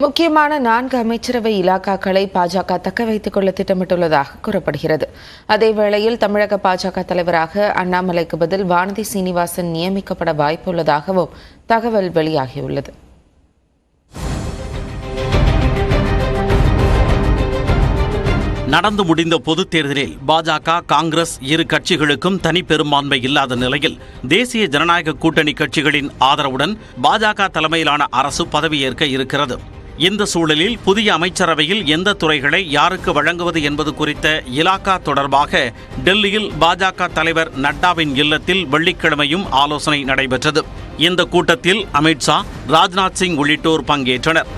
முக்கியமான நான்கு அமைச்சரவை இலாக்காக்களை பாஜக தக்க வைத்துக் கொள்ள திட்டமிட்டுள்ளதாக கூறப்படுகிறது. அதேவேளையில் தமிழக பாஜக தலைவராக அண்ணாமலைக்கு பதில் வானதி சீனிவாசன் நியமிக்கப்பட வாய்ப்புள்ளதாகவும் தகவல் வெளியாகியுள்ளது. நடந்து முடிந்த பொதுத் தேர்தலில் பாஜக காங்கிரஸ் இரு கட்சிகளுக்கும் தனி பெரும்பான்மை இல்லாத நிலையில் தேசிய ஜனநாயக கூட்டணி கட்சிகளின் ஆதரவுடன் பாஜக தலைமையிலான அரசு பதவியேற்க இருக்கிறது. இந்த சூழலில் புதிய அமைச்சரவையில் எந்த துறைகளை யாருக்கு வழங்குவது என்பது குறித்த இலாக்கா தொடர்பாக டெல்லியில் பாஜக தலைவர் நட்டாவின் இல்லத்தில் வெள்ளிக்கிழமையும் ஆலோசனை நடைபெற்றது. இந்த கூட்டத்தில் அமித்ஷா ராஜ்நாத் சிங் உள்ளிட்டோர் பங்கேற்றனர்.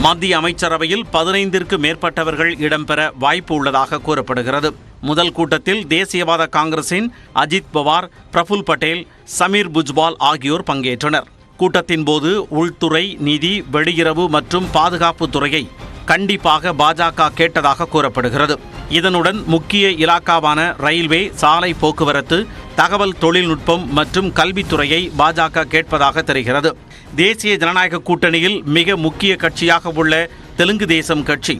மத்திய அமைச்சரவையில் பதினைந்திற்கு மேற்பட்டவர்கள் இடம்பெற வாய்ப்பு உள்ளதாக கூறப்படுகிறது. முதல் கூட்டத்தில் தேசியவாத காங்கிரசின் அஜித் பவார் பிரபுல் பட்டேல் சமீர் புஜ்பால் ஆகியோர் பங்கேற்றனர். கூட்டத்தின் போது உள்துறை நிதி வெளியுறவு மற்றும் பாதுகாப்பு துறையை கண்டிப்பாக பாஜக கேட்டதாக கூறப்படுகிறது. இதனுடன் முக்கிய இலாக்காவான ரயில்வே சாலை போக்குவரத்து தகவல் தொழில்நுட்பம் மற்றும் கல்வித்துறையை பாஜக கேட்பதாக தெரிகிறது. தேசிய ஜனநாயக கூட்டணியில் மிக முக்கிய கட்சியாக உள்ள தெலுங்கு தேசம் கட்சி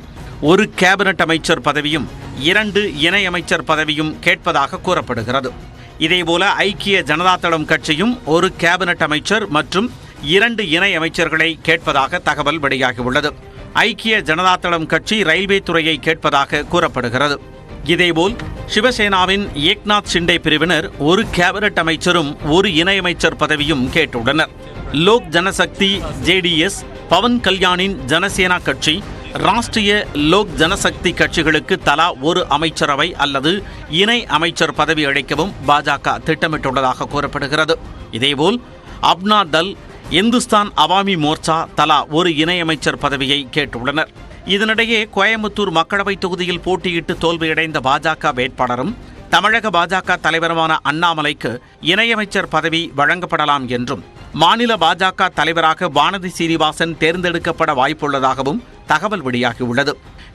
ஒரு கேபினட் அமைச்சர் பதவியும் இரண்டு இணை அமைச்சர் பதவியும் கேட்பதாக கூறப்படுகிறது. இதேபோல ஐக்கிய ஜனதாதளம் கட்சியும் ஒரு கேபினட் அமைச்சர் மற்றும் இரண்டு இணை அமைச்சர்களை கேட்பதாக தகவல் வெளியாகியுள்ளது. ஐக்கிய ஜனதாதளம் கட்சி ரயில்வே துறையை கேட்பதாக கூறப்படுகிறது. இதேபோல் சிவசேனாவின் ஏக்நாத் ஷிண்டே பிரிவினர் ஒரு கேபினட் அமைச்சரும் ஒரு இணையமைச்சர் பதவியும் கேட்டுள்ளனர். லோக் ஜனசக்தி ஜேடிஎஸ் பவன் கல்யாணின் ஜனசேனா கட்சி ராஷ்டிரிய லோக் ஜனசக்தி கட்சிகளுக்கு தலா ஒரு அமைச்சரவை அல்லது இணை அமைச்சர் பதவி அளிக்கவும் பாஜக திட்டமிட்டுள்ளதாக கூறப்படுகிறது. இதேபோல் அப்னா தல் இந்துஸ்தான் அவாமி மோர்ச்சா தலா ஒரு இணையமைச்சர் பதவியை கேட்டுள்ளனர். இதனிடையே கோயம்புத்தூர் மக்களவைத் தொகுதியில் போட்டியிட்டு தோல்வியடைந்த பாஜக வேட்பாளரும் தமிழக பாஜக தலைவருமான அண்ணாமலைக்கு இணையமைச்சர் பதவி வழங்கப்படலாம் என்றும் மாநில பாஜக தலைவராக வானதி சீனிவாசன் தேர்ந்தெடுக்கப்பட வாய்ப்புள்ளதாகவும் தகவல் வெளியாகியுள்ளது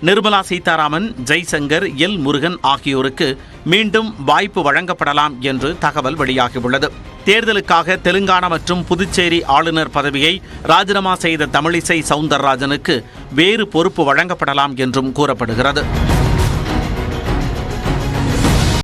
நிர்மலா சீதாராமன் ஜெய்சங்கர் எல் முருகன் ஆகியோருக்கு மீண்டும் வாய்ப்பு வழங்கப்படலாம் என்று தகவல் வெளியாகியுள்ளது தேர்தலுக்காக தெலுங்கானா மற்றும் புதுச்சேரி ஆளுநர் பதவியை ராஜினாமா செய்த தமிழிசை சவுந்தரராஜனுக்கு வேறு பொறுப்பு வழங்கப்படலாம் என்றும் கூறப்படுகிறது.